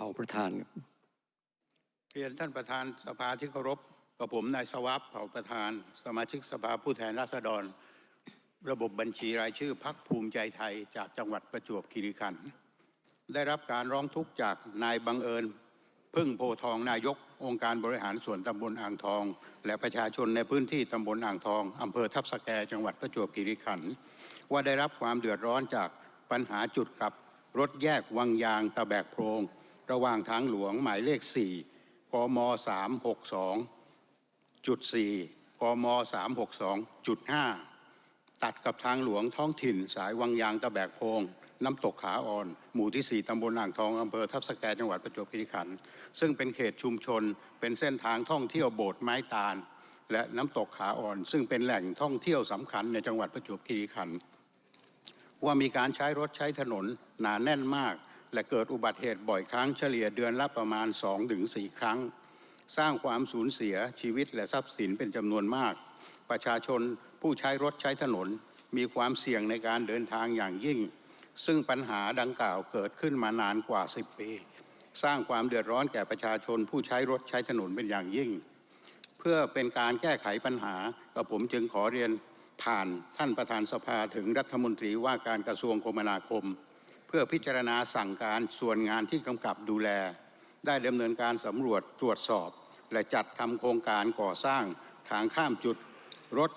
ผ่าประธานครับเรียนท่านประธานสภาที่เคารพกับผมนายสวัสดิ์เผ่าประธาน สมาชิกสภาผู้แทนราษฎร ระบบบัญชีรายชื่อพักภูมิใจไทยจากจังหวัดประจวบคีรีขันธ์ได้รับการร้องทุกข์จากนายบังเอิญ พึ่งโพทองนายก องค์การบริหารส่วนตำบลอ่างทอง และประชาชนในพื้นที่ตำบลอ่างทองอำเภอทับสแกจังหวัดประจวบคีรีขันธ์ว่าได้รับความเดือดร้อนจากปัญหาจุดกับ รถแยกวังยางตะแบกโพรง ระหว่างทางหลวงหมายเลข 4 กม 362จุด4กม 362จุด5ตัดกับทางหลวงท้องถิ่น สายวังยางตะแบกโพง น้ำตกขาอ่อน หมู่ที่ 4ตำบลอ่างทองอำเภอทับสแกจังหวัดประจวบคีรีขันธ์ซึ่งเป็นเขตชุมชน เป็นเส้นทางท่องเที่ยวโบสถ์ไม้ตาล และน้ำตกขาอ่อน ซึ่งเป็นแหล่งท่องเที่ยวสำคัญในจังหวัดประจวบคีรีขันธ์ว่ามีการใช้รถใช้ถนนหนาแน่นมาก และเกิดอุบัติเหตุบ่อยครั้งเฉลี่ยเดือนละประมาณ 2-4 ครั้ง สร้างความสูญเสียชีวิตและทรัพย์สินเป็นจำนวนมาก ประชาชนผู้ใช้รถใช้ถนน มีความเสี่ยงในการเดินทางอย่างยิ่ง ซึ่งปัญหาดังกล่าวเกิดขึ้นมานานกว่า 10 ปี สร้างความเดือดร้อนแก่ประชาชนผู้ใช้รถใช้ถนนเป็นอย่างยิ่ง เพื่อเป็นการแก้ไขปัญหากับผมจึงขอเรียนผ่านท่านประธานสภาถึงรัฐมนตรีว่าการกระทรวงคมนาคม เพื่อพิจารณาสั่งการส่วนงานที่กำกับดูแล ได้ดำเนินการสำรวจตรวจสอบ และจัดทำโครงการก่อสร้างทางข้ามจุดรถ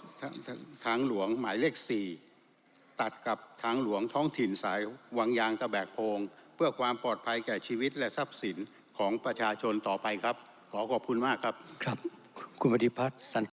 ทางหลวงหมายเลข 4 ตัดกับทางหลวงท้องถิ่นสายวังยางตะแบกโพง เพื่อความปลอดภัยแก่ชีวิตและทรัพย์สินของประชาชนต่อไปครับ ขอขอบคุณมากครับ ครับ คุณปฏิพัฒน์สัน